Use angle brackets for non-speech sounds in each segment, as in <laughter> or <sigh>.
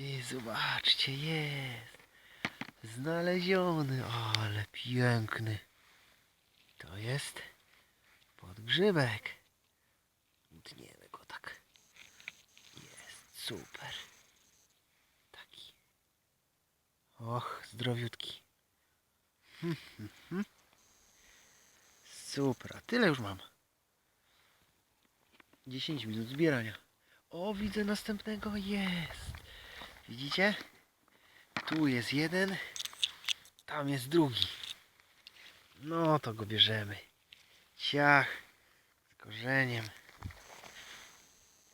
Ty zobaczcie, jest. Znaleziony, ale piękny. To jest podgrzybek. Utniemy go tak. Jest super. Taki. Och, zdrowiutki. Hmm, hmm, hmm. Super, tyle już mam. 10 minut zbierania. O, widzę następnego. Jest. Widzicie? Tu jest jeden. Tam jest drugi. No to go bierzemy. Ciach. Z korzeniem.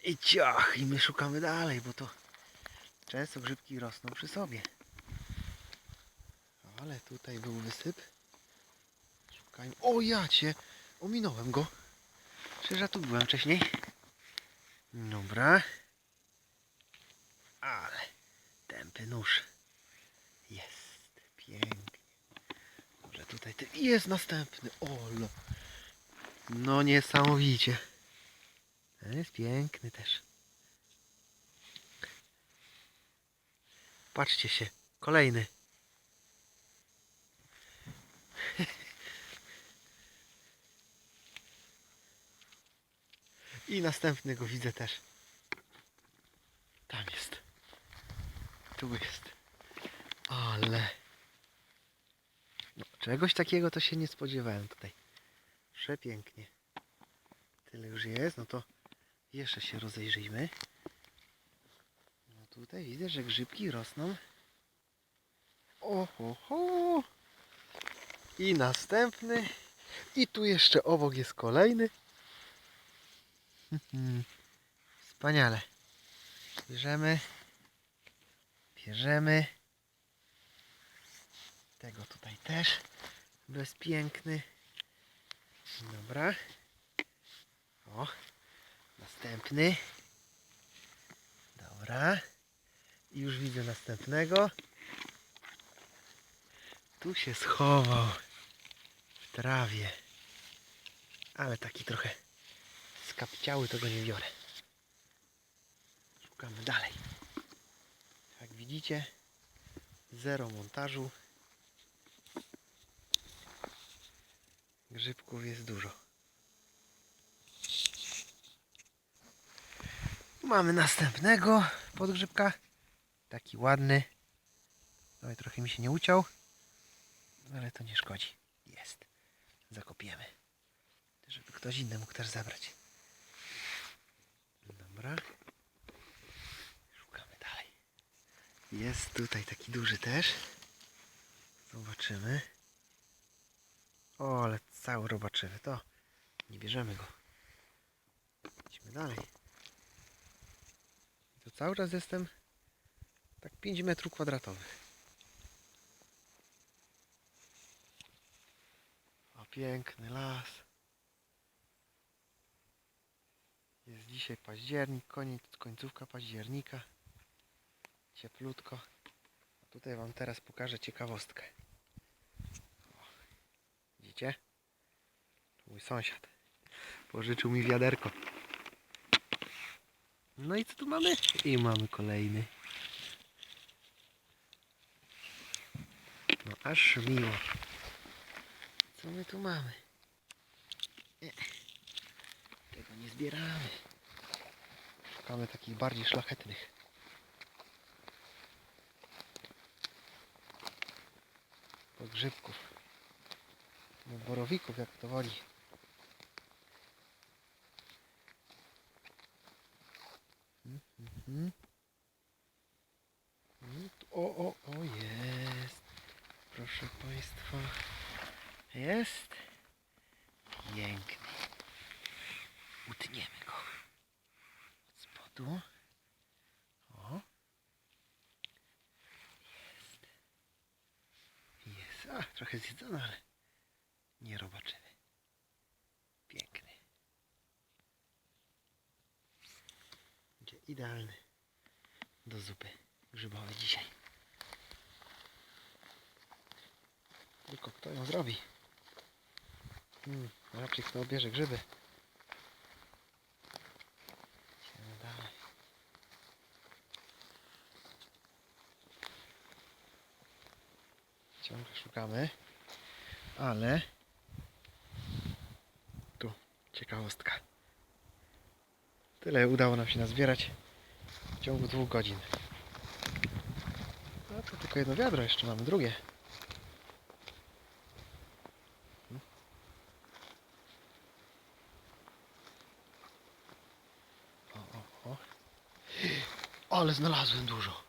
I ciach. I my szukamy dalej, bo to często grzybki rosną przy sobie. Ale tutaj był wysyp. Szukajmy. O jacie! Ominąłem go. Przecież ja tu byłem wcześniej. Dobra. Ale tępy nóż. Jest. Pięknie. Może tutaj ty... jest następny. Olo. No niesamowicie. Ten jest piękny też. Patrzcie się. Kolejny. <laughs> I następnego widzę też. Tam jest. Tu jest. Ale. No, czegoś takiego to się nie spodziewałem tutaj. Przepięknie. Tyle już jest, no to jeszcze się rozejrzyjmy. No tutaj widzę, że grzybki rosną. Oho, ho. I następny. I tu jeszcze obok jest kolejny. <laughs> Wspaniale. Bierzemy. Bierzemy. Tego tutaj też. Bezpiękny. Dobra. O. Następny. Dobra. I już widzę następnego. Tu się schował. W trawie. Ale taki trochę skapciały, to go nie biorę. Szukamy dalej. Widzicie, zero montażu. Grzybków jest dużo. Mamy następnego podgrzybka. Taki ładny. No trochę mi się nie uciął. Ale to nie szkodzi. Jest. Zakopiemy. Żeby ktoś inny mógł też zabrać. Dobra. Szukamy dalej. Jest tutaj taki duży też. Zobaczymy. O, ale cały robaczywy. To nie bierzemy go. Idźmy dalej. I to cały czas jestem tak 5 metrów kwadratowych. O, piękny las. Jest dzisiaj październik, koniec, końcówka października. Cieplutko. Tutaj Wam teraz pokażę ciekawostkę. O, widzicie? Mój sąsiad. Pożyczył mi wiaderko. No i co tu mamy? I mamy kolejny. No aż miło. Co my tu mamy? Nie. Tego nie zbieramy. Szukamy takich bardziej szlachetnych. Pogrzybków. No, borowików, jak to woli. Mhm, mhm. Tu- O, o, o, jest. Proszę Państwa. Jest. Piękny. Utniemy go. Od spodu. O. Jest. Jest. A, trochę zjedzony, ale nie robaczyny. Piękny. Będzie idealny do zupy grzybowej dzisiaj. Tylko kto ją zrobi? Hmm, raczej kto bierze grzyby. Idziemy dalej. Ciągle szukamy. Ale tu ciekawostka. Tyle udało nam się nazbierać w ciągu dwóch godzin. No to tylko jedno wiadro, jeszcze mamy drugie. O, o, o. Ale znalazłem dużo.